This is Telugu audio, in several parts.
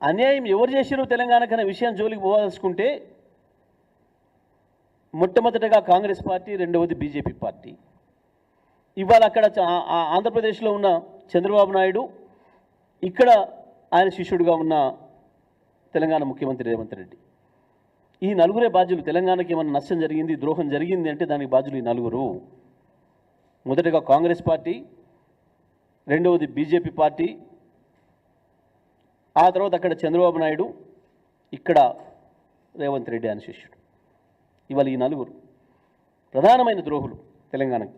అన్యాయం ఎవరు చేశారు తెలంగాణకు అనే విషయం జోలికి పోవాల్సుకుంటే మొట్టమొదటగా కాంగ్రెస్ పార్టీ రెండవది బీజేపీ పార్టీ. ఇవాళ అక్కడ ఆంధ్రప్రదేశ్లో ఉన్న చంద్రబాబు నాయుడు ఇక్కడ ఆయన శిష్యుడిగా ఉన్న తెలంగాణ ముఖ్యమంత్రి రేవంత్ రెడ్డి. ఈ నలుగురే బాధ్యులు తెలంగాణకి ఏమైనా నష్టం జరిగింది ద్రోహం జరిగింది అంటే దానికి బాధ్యులు ఈ నలుగురు. మొదటగా కాంగ్రెస్ పార్టీ రెండవది బీజేపీ పార్టీ ఆ తర్వాత అక్కడ చంద్రబాబు నాయుడు ఇక్కడ రేవంత్ రెడ్డి అని శిష్యుడు. ఇవాళ ఈ నలుగురు ప్రధానమైన ద్రోహులు తెలంగాణకి.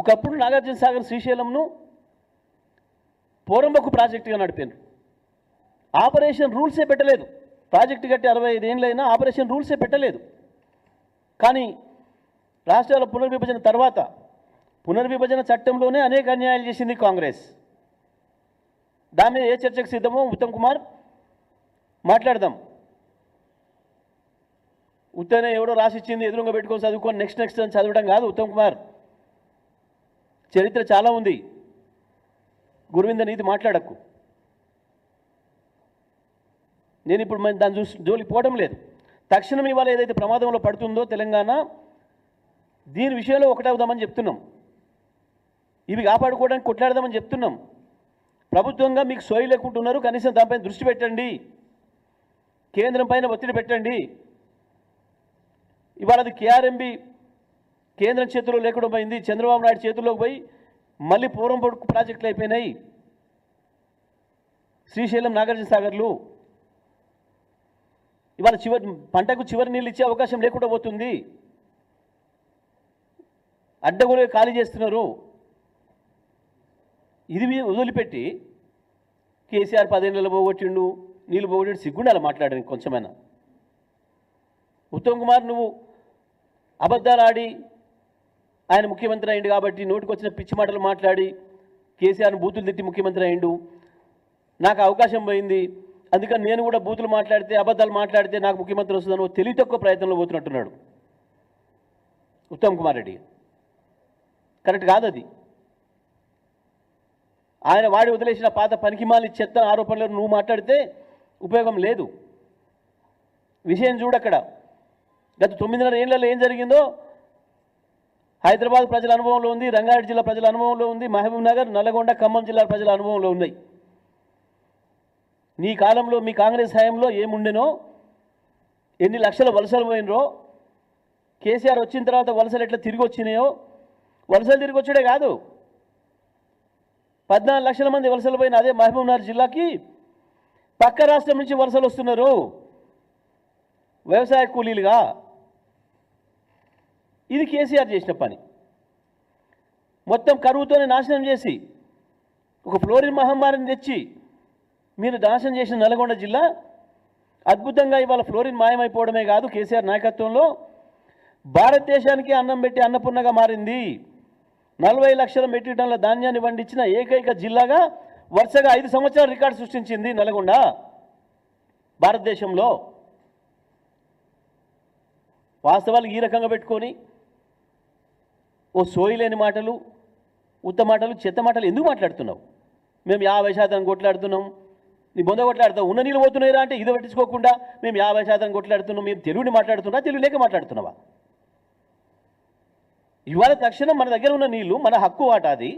ఒకప్పుడు నాగార్జున సాగర్ శ్రీశైలంను పోరంబకు ప్రాజెక్టుగా నడిపారు. ఆపరేషన్ రూల్సే పెట్టలేదు. ప్రాజెక్టు కట్టి అరవై ఐదేళ్ళైనా ఆపరేషన్ రూల్సే పెట్టలేదు. కానీ రాష్ట్రాల పునర్విభజన తర్వాత పునర్విభజన చట్టంలోనే అనేక అన్యాయాలు చేసింది కాంగ్రెస్. దాని మీద ఏ చర్చకు సిద్ధమో ఉత్తమ్ కుమార్ మాట్లాడదాం. ఉత్తనే ఎవడో రాసిచ్చింది ఎదురుగా పెట్టుకొని చదువుకొని నెక్స్ట్ నెక్స్ట్ అని చదవడం కాదు ఉత్తమ్ కుమార్. చరిత్ర చాలా ఉంది. గురువింద నీతి మాట్లాడకు. నేను ఇప్పుడు దాన్ని చూసి జోలికి పోవడం లేదు. తక్షణం ఇవాళ ఏదైతే ప్రమాదంలో పడుతుందో తెలంగాణ దీని విషయంలో ఒకటవుదామని చెప్తున్నాం. ఇవి కాపాడుకోవడానికి కొట్లాడదామని చెప్తున్నాం. ప్రభుత్వంగా మీకు సోయి లేకుంటున్నారు కనీసం దానిపైన దృష్టి పెట్టండి. కేంద్రం పైన ఒత్తిడి పెట్టండి. ఇవాళ అది కేఆర్ఎంబి కేంద్రం చేతిలో లేకుండా పోయింది. చంద్రబాబు నాయుడు చేతుల్లోకి పోయి మళ్ళీ పూర్వం పొడుకు ప్రాజెక్టులు అయిపోయినాయి. శ్రీశైలం నాగార్జున సాగర్లు. ఇవాళ చివరి పంటకు చివరి నీళ్ళు ఇచ్చే అవకాశం లేకుండా పోతుంది. అడ్డగోలుగా ఖాళీ చేస్తున్నారు. ఇది వదిలిపెట్టి కేసీఆర్ పదేళ్ళలో పోగొట్టిండు నీళ్ళు పోగొట్టిండు సిగ్గుండాలి మాట్లాడడానికి కొంచెమైనా. ఉత్తమ్ కుమార్ నువ్వు అబద్ధాలు ఆడి ఆయన ముఖ్యమంత్రి అయిండు కాబట్టి నోటికి వచ్చిన పిచ్చి మాటలు మాట్లాడి కేసీఆర్ను బూతులు తిట్టి ముఖ్యమంత్రి అయిండు నాకు అవకాశం పోయింది. అందుకని నేను కూడా బూతులు మాట్లాడితే అబద్ధాలు మాట్లాడితే నాకు ముఖ్యమంత్రి వస్తుందని ఓ తెలివి తక్కువ ప్రయత్నంలో పోతున్నట్టున్నాడు ఉత్తమ్ కుమార్ రెడ్డి. కరెక్ట్ కాదు అది ఆయన వాడి వదిలేసిన పాత పనికిమాలి చెత్త ఆరోపణలు నువ్వు మాట్లాడితే ఉపయోగం లేదు. విషయం చూడక్కడ గత తొమ్మిదిన్నర ఏళ్ళలో ఏం జరిగిందో? హైదరాబాద్ ప్రజల అనుభవంలో ఉంది రంగారెడ్డి జిల్లా ప్రజల అనుభవంలో ఉంది మహబూబ్నగర్ నల్లగొండ నల్గొండ ఖమ్మం జిల్లా ప్రజల అనుభవంలో ఉన్నాయి. నీ కాలంలో మీ కాంగ్రెస్ హయాంలో ఏముండెనో? ఎన్ని లక్షల వలసలు పోయినరో? కేసీఆర్ వచ్చిన తర్వాత వలసలు ఎట్లా తిరిగి వచ్చినాయో వలసలు తిరిగి వచ్చాడే కాదు. పద్నాలుగు లక్షల మంది వలసలు పోయిన అదే మహబూబ్నగర్ జిల్లాకి పక్క రాష్ట్రం నుంచి వలసలు వస్తున్నారు. వ్యవసాయ కూలీలుగా. ఇది కేసీఆర్ చేసిన పని. మొత్తం కరువుతోనే నాశనం చేసి ఒక ఫ్లోరిన్ మహమ్మారిని తెచ్చి మీరు నాశనం చేసిన నల్గొండ జిల్లా అద్భుతంగా ఇవాళ ఫ్లోరిన్ మాయమైపోవడమే కాదు కేసీఆర్ నాయకత్వంలో. భారతదేశానికి అన్నం పెట్టి అన్నపూర్ణగా మారింది. నలభై లక్షల మెట్రిక్ టన్నుల ధాన్యాన్ని పండించిన ఏకైక జిల్లాగా వరుసగా ఐదు సంవత్సరాల రికార్డు సృష్టించింది నల్గొండ. భారతదేశంలో వాస్తవాలు ఈ రకంగా పెట్టుకొని ఓ సోయిలేని మాటలు ఉత్త మాటలు చెత్త మాటలు ఎందుకు మాట్లాడుతున్నావు? మేము యాభై శాతం కొట్లాడుతున్నాం. నీ బొంద కొట్లాడతావు. ఉన్న నీళ్ళు పోతున్నాయిరా అంటే ఇది పట్టించుకోకుండా మేము యాభై శాతం కొట్లాడుతున్నాం. మేము తెలుగుని మాట్లాడుతున్నా తెలుగు లేక మాట్లాడుతున్నావా? ఇవాళ తక్షణం మన దగ్గర ఉన్న నీళ్ళు మన హక్కు వాట అది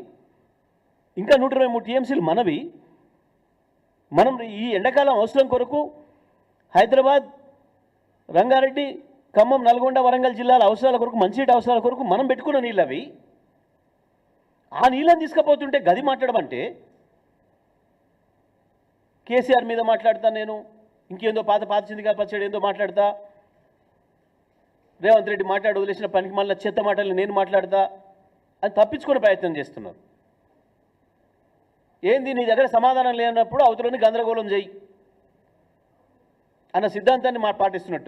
ఇంకా నూట ఇరవై మూడు టీఎంసీలు మనవి. మనం ఈ ఎండాకాలం అవసరం కొరకు హైదరాబాద్ రంగారెడ్డి ఖమ్మం నల్గొండ వరంగల్ జిల్లాల అవసరాల కొరకు మంచినీటి అవసరాల కొరకు మనం పెట్టుకున్న నీళ్ళు అవి ఆ నీళ్ళని తీసుకుపోతుంటే గది మాట్లాడమంటే కేసీఆర్ మీద మాట్లాడతా నేను. ఇంకేందో పాత పాత చిందిగా పచ్చడి ఏందో మాట్లాడతా. రేవంత్ రెడ్డి మాట్లాడి వదిలేసిన పనికి మళ్ళీ చెత్త మాటలు నేను మాట్లాడతా అని తప్పించుకునే ప్రయత్నం చేస్తున్నారు. ఏంది నీ దగ్గర సమాధానం లేనప్పుడు అవతలని గందరగోళం చేయి అన్న సిద్ధాంతాన్ని మా పాటిస్తున్నట్టు.